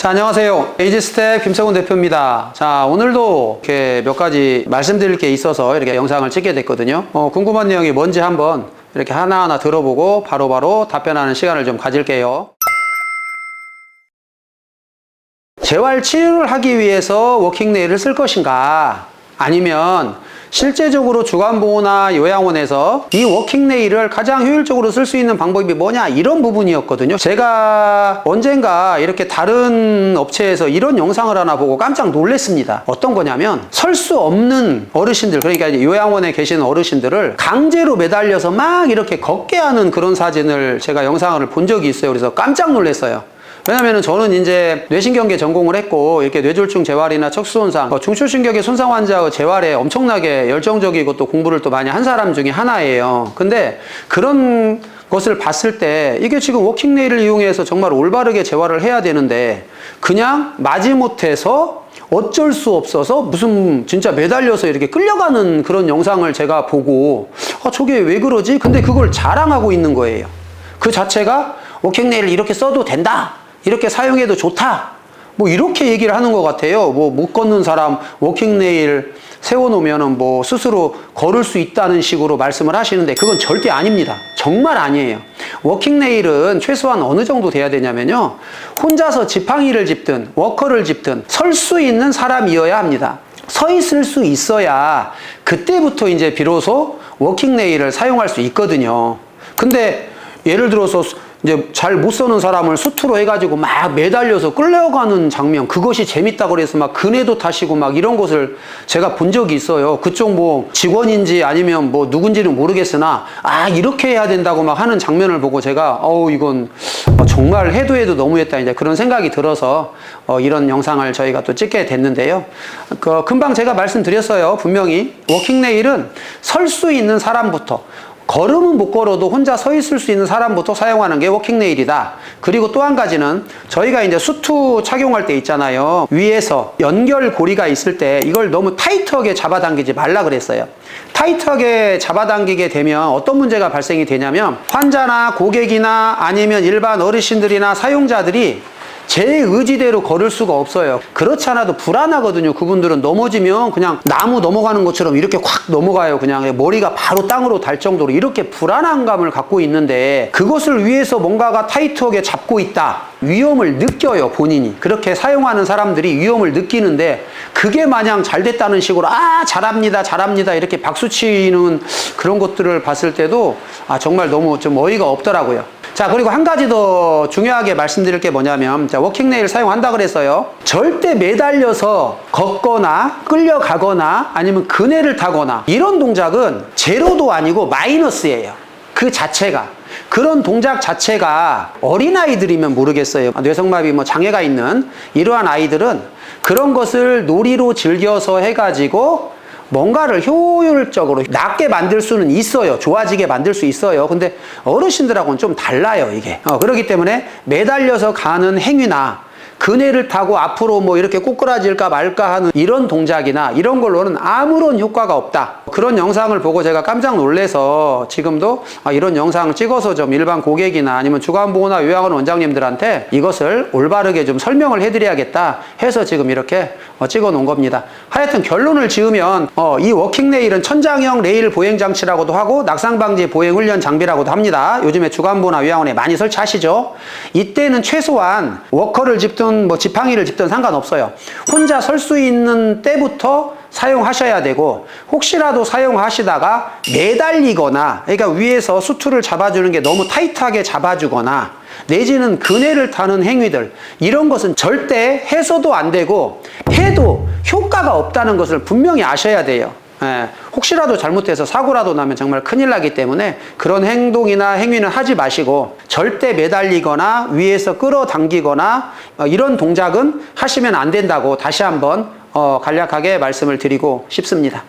자, 안녕하세요. 에이지스텝 김성훈 대표입니다. 자, 오늘도 이렇게 몇 가지 말씀드릴 게 있어서 이렇게 영상을 찍게 됐거든요. 어, 궁금한 내용이 뭔지 한번 이렇게 하나하나 들어보고 바로바로 답변하는 시간을 좀 가질게요. 재활 치료를 하기 위해서 워킹 네일을 쓸 것인가? 아니면 실제적으로 주간보호나 요양원에서 이 워킹네일을 가장 효율적으로 쓸 수 있는 방법이 뭐냐? 이런 부분이었거든요. 제가 언젠가 이렇게 다른 업체에서 이런 영상을 하나 보고 깜짝 놀랐습니다. 어떤 거냐면 설 수 없는 어르신들, 그러니까 요양원에 계시는 어르신들을 강제로 매달려서 막 이렇게 걷게 하는 그런 사진을 제가 영상을 본 적이 있어요. 그래서 깜짝 놀랐어요. 왜냐면은 저는 이제 뇌신경계 전공을 했고 이렇게 뇌졸중 재활이나 척수손상, 뭐 중추신경계 손상 환자의 재활에 엄청나게 열정적이고 또 공부를 또 많이 한 사람 중에 하나예요. 근데 그런 것을 봤을 때 이게 지금 워킹레일을 이용해서 정말 올바르게 재활을 해야 되는데 그냥 마지못해서 어쩔 수 없어서 무슨 진짜 매달려서 이렇게 끌려가는 그런 영상을 제가 보고 아 저게 왜 그러지? 근데 그걸 자랑하고 있는 거예요. 그 자체가 워킹네일을 이렇게 써도 된다. 이렇게 사용해도 좋다. 뭐 이렇게 얘기를 하는 것 같아요. 뭐 못 걷는 사람 워킹네일 세워놓으면은 뭐 스스로 걸을 수 있다는 식으로 말씀을 하시는데 그건 절대 아닙니다. 정말 아니에요. 워킹네일은 최소한 어느 정도 돼야 되냐면요. 혼자서 지팡이를 짚든 워커를 짚든 설 수 있는 사람이어야 합니다. 서 있을 수 있어야 그때부터 이제 비로소 워킹네일을 사용할 수 있거든요. 근데 예를 들어서 이제 잘 못 서는 사람을 수트로 해가지고 막 매달려서 끌려가는 장면 그것이 재밌다고 그래서 막 그네도 타시고 막 이런 것을 제가 본 적이 있어요. 그쪽 뭐 직원인지 아니면 뭐 누군지는 모르겠으나 아 이렇게 해야 된다고 막 하는 장면을 보고 제가 어우 이건 어, 정말 해도 해도 너무했다 이제 그런 생각이 들어서 어, 이런 영상을 저희가 또 찍게 됐는데요. 그 금방 제가 말씀드렸어요 분명히. 워킹네일은 설 수 있는 사람부터 걸음은 못 걸어도 혼자 서 있을 수 있는 사람부터 사용하는 게 워킹네일이다. 그리고 또 한 가지는 저희가 이제 수트 착용할 때 있잖아요. 위에서 연결 고리가 있을 때 이걸 너무 타이트하게 잡아당기지 말라 그랬어요. 타이트하게 잡아당기게 되면 어떤 문제가 발생이 되냐면 환자나 고객이나 아니면 일반 어르신들이나 사용자들이 제 의지대로 걸을 수가 없어요. 그렇지 않아도 불안하거든요. 그분들은 넘어지면 그냥 나무 넘어가는 것처럼 이렇게 확 넘어가요. 그냥 머리가 바로 땅으로 달 정도로 이렇게 불안한 감을 갖고 있는데 그것을 위해서 뭔가가 타이트하게 잡고 있다. 위험을 느껴요, 본인이. 그렇게 사용하는 사람들이 위험을 느끼는데 그게 마냥 잘 됐다는 식으로 아, 잘합니다, 잘합니다. 이렇게 박수 치는 그런 것들을 봤을 때도 아, 정말 너무 좀 어이가 없더라고요. 자, 그리고 한 가지 더 중요하게 말씀드릴 게 뭐냐면, 자, 워킹네일 사용한다 그랬어요. 절대 매달려서 걷거나 끌려가거나 아니면 그네를 타거나 이런 동작은 제로도 아니고 마이너스예요. 그 자체가. 그런 동작 자체가 어린아이들이면 모르겠어요. 뇌성마비 뭐 장애가 있는 이러한 아이들은 그런 것을 놀이로 즐겨서 해가지고 뭔가를 효율적으로 낮게 만들 수는 있어요. 좋아지게 만들 수 있어요. 근데 어르신들하고는 좀 달라요, 이게. 어, 그렇기 때문에 매달려서 가는 행위나 그네를 타고 앞으로 뭐 이렇게 꼬꾸라질까 말까 하는 이런 동작이나 이런 걸로는 아무런 효과가 없다. 그런 영상을 보고 제가 깜짝 놀래서 지금도 아, 이런 영상을 찍어서 좀 일반 고객이나 아니면 주간보호나 요양원 원장님들한테 이것을 올바르게 좀 설명을 해드려야겠다 해서 지금 이렇게 어, 찍어 놓은 겁니다. 하여튼 결론을 지으면 어, 이 워킹 레일은 천장형 레일 보행 장치라고도 하고 낙상 방지 보행 훈련 장비라고도 합니다. 요즘에 주간보호나 요양원에 많이 설치하시죠. 이때는 최소한 워커를 짚든 뭐 지팡이를 짚든 상관없어요. 혼자 설 수 있는 때부터 사용하셔야 되고 혹시라도 사용하시다가 매달리거나 그러니까 위에서 수트를 잡아주는 게 너무 타이트하게 잡아주거나 내지는 그네를 타는 행위들 이런 것은 절대 해서도 안 되고 해도 효과가 없다는 것을 분명히 아셔야 돼요. 예, 혹시라도 잘못해서 사고라도 나면 정말 큰일 나기 때문에 그런 행동이나 행위는 하지 마시고 절대 매달리거나 위에서 끌어당기거나 어, 이런 동작은 하시면 안 된다고 다시 한번 어, 간략하게 말씀을 드리고 싶습니다.